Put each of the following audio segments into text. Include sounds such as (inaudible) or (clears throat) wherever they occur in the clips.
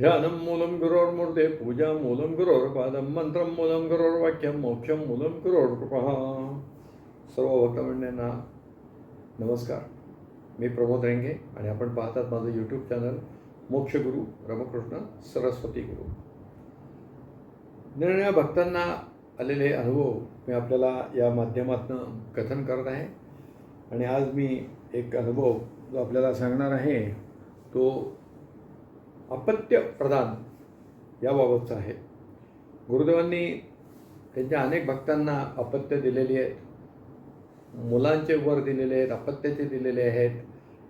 ध्यानं मूलं गुरोर्मूर्ते पूजा मूलं गुरोर्पादं मंत्रं मूलं गुरोर्वाक्यं मोक्षं मूलं गुरोर्कृपः सर्व भक्तमंडळींना नमस्कार मी प्रमोद रेंगे आणि आपण पाहतात माझं यूट्यूब चॅनल मोक्षगुरू रमकृष्ण सरस्वती गुरु निर्णय भक्तांना आलेले अनुभव मी आपल्याला या माध्यमातून कथन करत आहे आणि आज मी एक अनुभव जो आपल्याला सांगणार आहे तो अपत्य प्रदान याबाबतचं आहे. गुरुदेवांनी त्यांच्या अनेक भक्तांना अपत्य दिलेली आहेत. मुलांचे वर दिलेले आहेत अपत्याचे दिलेले आहेत.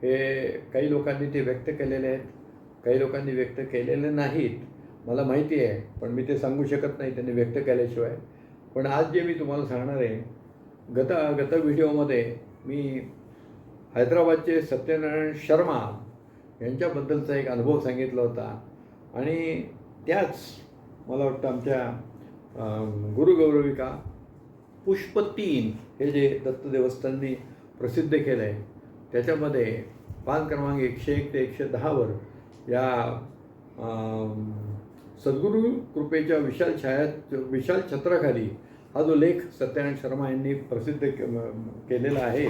हे काही लोकांनी ते व्यक्त केलेले आहेत. काही लोकांनी व्यक्त केलेले नाहीत. मला माहिती आहे पण मी ते सांगू शकत नाही त्यांनी व्यक्त केल्याशिवाय. पण आज जे मी तुम्हाला सांगणार आहे गत गत व्हिडिओमध्ये मी हैदराबादचे सत्यनारायण शर्मा यांच्याबद्दलचा एक अनुभव सांगितला होता. आणि त्याच मला वाटतं आमच्या गुरुगौरविका पुष्प तीन हे जे दत्त देवस्थाननी प्रसिद्ध केलं आहे त्याच्यामध्ये पान क्रमांक एकशे एक ते एकशे दहावर या सद्गुरू कृपेच्या विशाल छाया विशाल छत्राखाली हा जो लेख सत्यनारायण शर्मा यांनी प्रसिद्ध केलेला आहे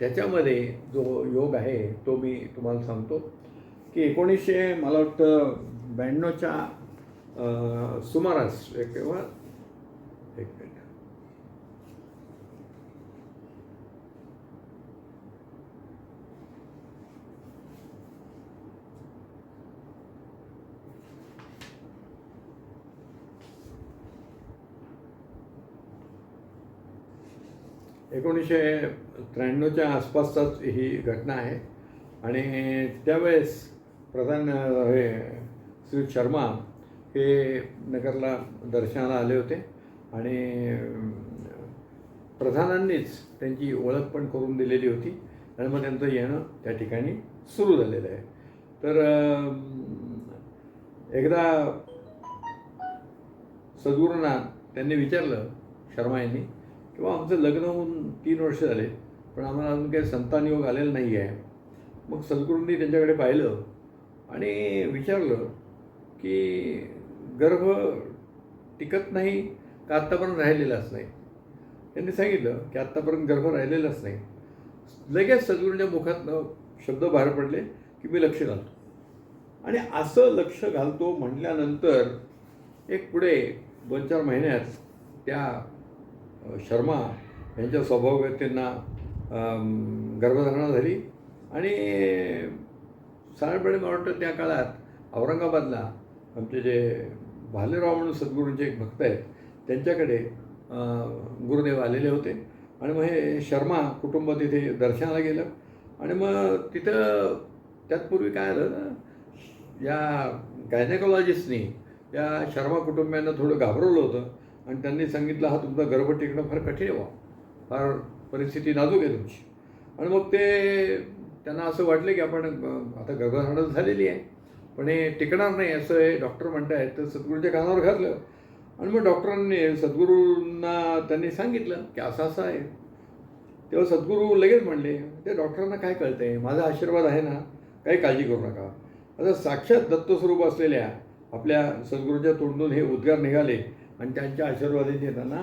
त्याच्यामध्ये जो योग आहे तो मी तुम्हाला सांगतो. की एकोणीसशे मला वाटतं ब्याण्णवच्या सुमारास एक किंवा एक मिनिट. एकोणीसशे त्र्याण्णवच्या आसपासचाच ही घटना आहे. आणि त्यावेळेस प्रधान हे श्री शर्मा हे नगरला दर्शनाला आले होते आणि प्रधानांनीच त्यांची ओळख पण करून दिलेली होती आणि मग त्यांचं येणं त्या ठिकाणी सुरू झालेलं आहे. तर एकदा सद्गुरूंना त्यांनी विचारलं शर्मा यांनी किंवा आमचं लग्न होऊन तीन वर्ष झाले पण आम्हाला अजून काही संतान योग आलेला नाही आहे मग सद्गुरूंनी त्यांच्याकडे पाहिलं आणि विचारलं की गर्भ टिकत नाही का आत्तापर्यंत राहिलेलाच नाही? त्यांनी सांगितलं की आत्तापर्यंत गर्भ राहिलेलाच नाही. लगेच सद्गुरूंच्या मुखातनं शब्द बाहेर पडले की मी लक्ष घालतो. आणि असं लक्ष घालतो म्हटल्यानंतर एक पुढे दोन चार महिन्यात त्या शर्मा यांच्या स्वभाव त्यांना गर्भधारणा झाली आणि साधारणपणे मला वाटतं त्या काळात औरंगाबादला आमचे जे भालेराव म्हणून सद्गुरूंचे एक भक्त आहेत त्यांच्याकडे गुरुदेव आलेले होते. आणि मग हे शर्मा कुटुंब तिथे दर्शनाला गेलं. आणि मग तिथं त्यातपूर्वी काय झालं या गायनेकॉलॉजिस्टनी या शर्मा कुटुंबियांना थोडं घाबरवलं होतं. आणि त्यांनी सांगितलं हा तुमचा गर्भ टिकणं फार कठीण आहे बा फार परिस्थिती नाजूक आहे तुमची. आणि मग ते त्यांना असं वाटलं की आपण आता गगनहाडच झालेली आहे. पण हे टिकणार नाही असं हे डॉक्टर म्हणत आहेत. तर सद्गुरूच्या कानावर घातलं. आणि मग डॉक्टरांनी सद्गुरूंना त्यांनी सांगितलं की असं असं आहे. तेव्हा सद्गुरू लगेच म्हणले ते डॉक्टरांना काय कळतंय? माझा आशीर्वाद आहे ना काही काळजी करू नका. आता साक्षात दत्तस्वरूप असलेल्या आपल्या सद्गुरूच्या तोंडून हे उद्गार निघाले आणि त्यांच्या आशीर्वादाने त्यांना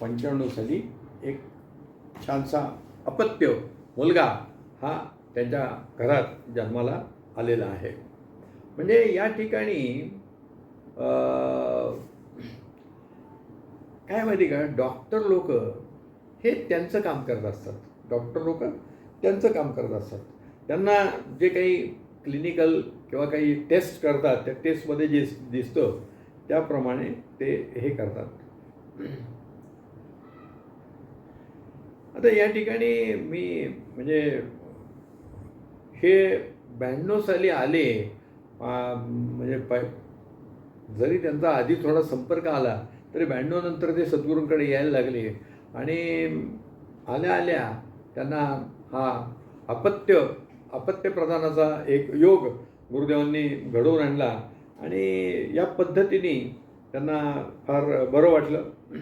पंच्याण्णव साली एक छानसा अपत्य मुलगा हा त्यांच्या घरात जन्माला आलेला आहे. म्हणजे या ठिकाणी काय माहिती का? डॉक्टर लोक हे त्यांचं काम करत असतात. डॉक्टर लोक त्यांचं काम करत असतात. त्यांना जे काही क्लिनिकल किंवा काही टेस्ट करतात त्या टेस्टमध्ये जे दिसतं त्याप्रमाणे ते हे करतात. आता या ठिकाणी मी म्हणजे हे ब्याण्णव साली आले म्हणजे प जरी त्यांचा आधी थोडा संपर्क आला तरी ब्याण्णव नंतर ते सद्गुरूंकडे यायला लागले. आणि आल्या आल्या त्यांना हा अपत्य अपत्यप्रधानाचा एक योग गुरुदेवांनी घडवून आणला. आणि या पद्धतीने त्यांना फार बरं वाटलं. (clears throat)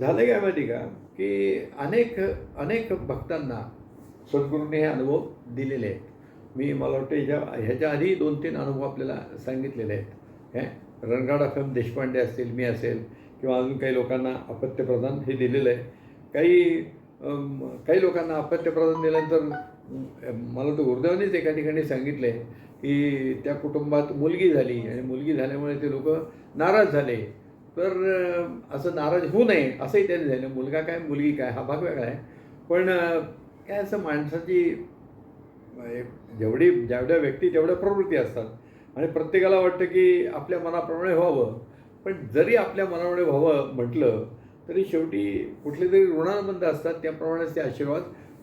झालं काय माहिती का? की अनेक अनेक भक्तांना सद्गुरूंनी हे अनुभव दिलेले आहेत. मी मला वाटतं ह्याच्या ह्याच्या आधी दोन तीन अनुभव आपल्याला सांगितलेले आहेत. काय रणगाडा फिल्म देशपांडे असतील मी असेल किंवा अजून काही लोकांना अपत्यप्रदान हे दिलेलं आहे. काही काही लोकांना अपत्यप्रधान दिल्यानंतर मला तर गुरुदेवानेच एका ठिकाणी सांगितलं आहे की त्या कुटुंबात मुलगी झाली आणि मुलगी झाल्यामुळे ते लोक नाराज झाले. तर असं नाराज होऊ नये असंही त्यांनी झालं मुलगा काय मुलगी काय हा भाग वेगळा आहे. पण काय असं माणसाची जेवढी जेवढ्या व्यक्ती तेवढ्या प्रवृत्ती असतात. आणि प्रत्येकाला वाटतं की आपल्या मनाप्रमाणे व्हावं. पण जरी आपल्या मनामुळे व्हावं म्हटलं तरी शेवटी कुठले तरी ऋणानुबंध असतात. त्याप्रमाणेच ते आशीर्वाद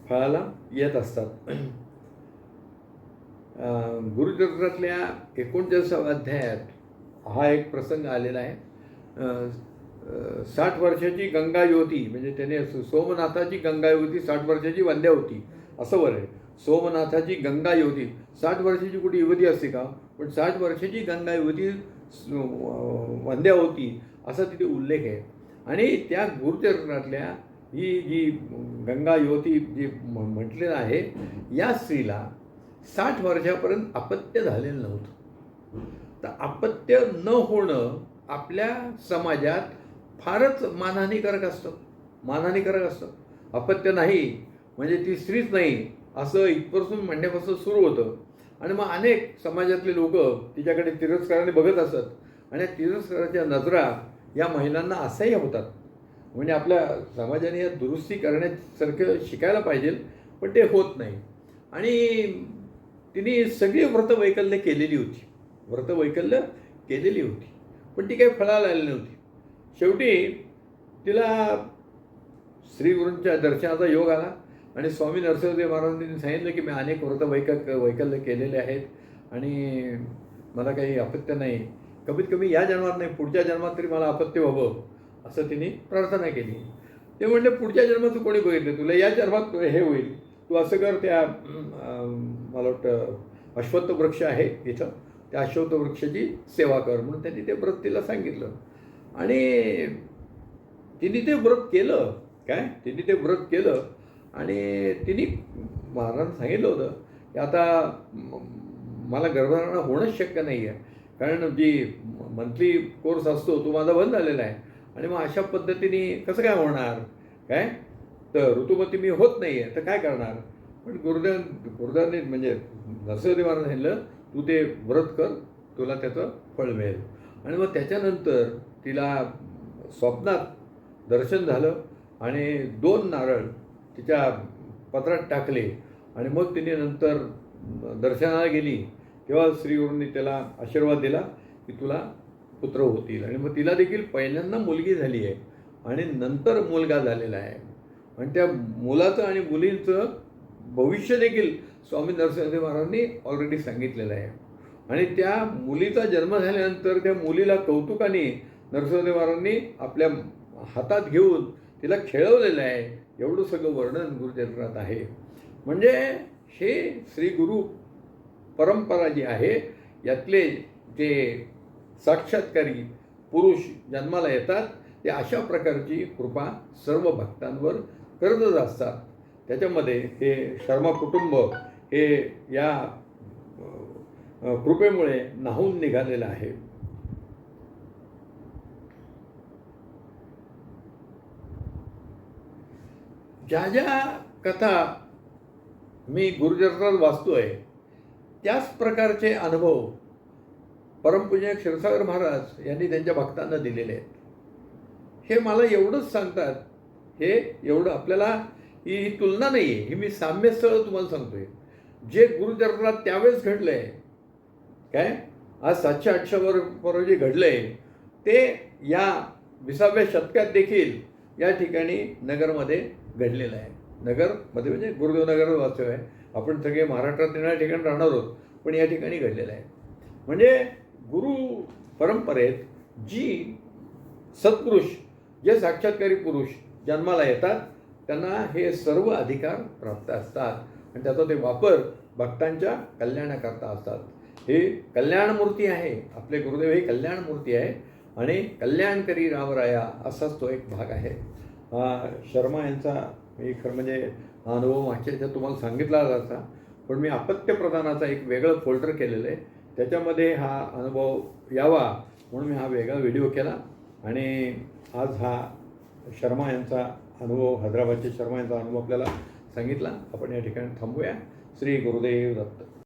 फळाला येत असतात. अं, गुरुचरित्रातल्या एकोणचाळीसाव्या अध्यायात हा एक प्रसंग आलेला आहे. साठ वर्षाची गंगा युवती म्हणजे त्याने सोमनाथाची गंगा युवती साठ वर्षाची वंद्या होती असं बरं आहे सोमनाथाची गंगा युवती साठ वर्षाची कुठे युवती असते का? पण साठ वर्षाची गंगा युवती वंद्या होती असा तिथे उल्लेख आहे. आणि त्या गुरुचरणातल्या ही जी गंगा युवती जी म्हटलेलं आहे या स्त्रीला साठ वर्षापर्यंत अपत्य झालेलं नव्हतं. तर अपत्य न होणं आपल्या समाजात फारच मानहानिकारक असतं. मानहानीकारक असतं. अपत्य नाही म्हणजे ती स्त्रीच नाही असं इथपासून म्हणण्यापासून सुरू होतं. आणि मग अनेक समाजातले लोक तिच्याकडे तिरस्काराने बघत असत. आणि तिरस्काराच्या नजरा या महिलांना असह्य होतात. म्हणजे आपल्या समाजाने या दुरुस्ती करण्यासारखं शिकायला पाहिजे पण ते होत नाही. आणि तिने सगळी व्रतवैकल्य केलेली होती. व्रतवैकल्य केलेली होती. पण ती काही फळाला आलेली नव्हती. शेवटी तिला श्रीगुरूंच्या दर्शनाचा योग आला आणि स्वामी नरसिंहदेव महाराजांनी सांगितलं की मी अनेक व्रत वैकल वैकल्य केलेले आहेत आणि मला काही अपत्य नाही. कमीत कमी या जन्मात नाही पुढच्या जन्मात तरी मला अपत्य व्हावं असं तिने प्रार्थना केली. ते म्हणले पुढच्या जन्मात तू कोणी बघितलं? तुला या जन्मात हे होईल. तू असं कर त्या मला वाटतं अश्वत्थ वृक्ष आहे इथं. त्या अशोक वृक्षाची सेवा कर म्हणून त्यांनी ते व्रत तिला सांगितलं. आणि तिने ते व्रत केलं. काय? तिने ते व्रत केलं. आणि तिने महाराजांना सांगितलं होतं की आता मला गर्भधारणा होणंच शक्य नाही आहे कारण जी मंथली कोर्स असतो तो माझा बंद झालेला आहे. आणि मग अशा पद्धतीने कसं काय होणार? काय? तर ऋतुमती मी होत नाही आहे तर काय करणार? पण गुरुदेव गुरुदेवांनी म्हणजे नरसिंहदेव महाराज सांगितलं तू ते व्रत कर तुला त्याचं फळ मिळेल. आणि मग त्याच्यानंतर तिला स्वप्नात दर्शन झालं आणि दोन नारळ तिच्या पत्रात टाकले. आणि मग तिने नंतर दर्शनाला गेली. तेव्हा श्रीगुरूंनी त्याला आशीर्वाद दिला की तुला पुत्र होतील. आणि मग तिला देखील पहिल्यांदा मुलगी झाली आहे. आणि नंतर मुलगा झालेला आहे. आणि त्या मुलाचं आणि मुलींचं भविष्य देखील स्वामी नरसिंहदेव महाराजांनी ऑलरेडी सांगितलेलं आहे. आणि त्या मुलीचा जन्म झाल्यानंतर त्या मुलीला कौतुकाने नरसिंहदेव महाराजांनी आपल्या हातात घेऊन तिला खेळवलेलं आहे. एवढं सगळं वर्णन गुरुचरित्रात आहे. म्हणजे हे श्री गुरु परंपरा जी आहे यातले जे साक्षात्कारी पुरुष जन्माला येतात ते अशा प्रकारची कृपा सर्व भक्तांवर करतच असतात त्याच्यामध्ये हे शर्मा कुटुंब हे या कृपेमुळे नाहून निघालेलं आहे. ज्या ज्या कथा मी गुरुचरित्रात वाचतोय त्याच प्रकारचे अनुभव परमपूज्य क्षीरसागर महाराज यांनी त्यांच्या भक्तांना दिलेले आहेत. हे मला एवढंच सांगतात हे एवढं आपल्याला ही ही तुलना नाही आहे ही मी साम्यस्थळ तुम्हाला सांगतोय. जे गुरुचरणात त्यावेळेस घडलंय काय? आज सातशे आठशे वर जे घडलंय ते या विसाव्या शतकात देखील या ठिकाणी नगरमध्ये घडलेलं आहे. नगरमध्ये म्हणजे गुरुदेवनगर वास्तव्य वास्तव आहे. आपण सगळे महाराष्ट्रात येणाऱ्या ठिकाणी राहणार आहोत पण या ठिकाणी घडलेलं आहे. म्हणजे गुरु परंपरेत जी सत्पुरुष जे साक्षात्कारी पुरुष जन्माला येतात त्यांना हे सर्व अधिकार प्राप्त असतात. आणि त्याचा ते वापर भक्तांच्या कल्याणाकरता असतात. हे कल्याणमूर्ती आहे. आपले गुरुदेव हे कल्याणमूर्ती आहे. आणि कल्याणकरी रामराया असाच तो एक भाग आहे. हा शर्मा यांचा मी खरं म्हणजे हा अनुभव मागच्या ह्याच्यात तुम्हाला सांगितला जायचा पण मी अपत्य प्रदानाचा एक वेगळं फोल्डर केलेलं आहे. त्याच्यामध्ये हा अनुभव यावा म्हणून मी हा वेगळा व्हिडिओ केला. आणि आज हा शर्मा यांचा अनुभव हैदराबादचे शर्मा यांचा अनुभव आपल्याला सांगितला. आपण या ठिकाणी थांबूया. श्री गुरुदेव दत्त.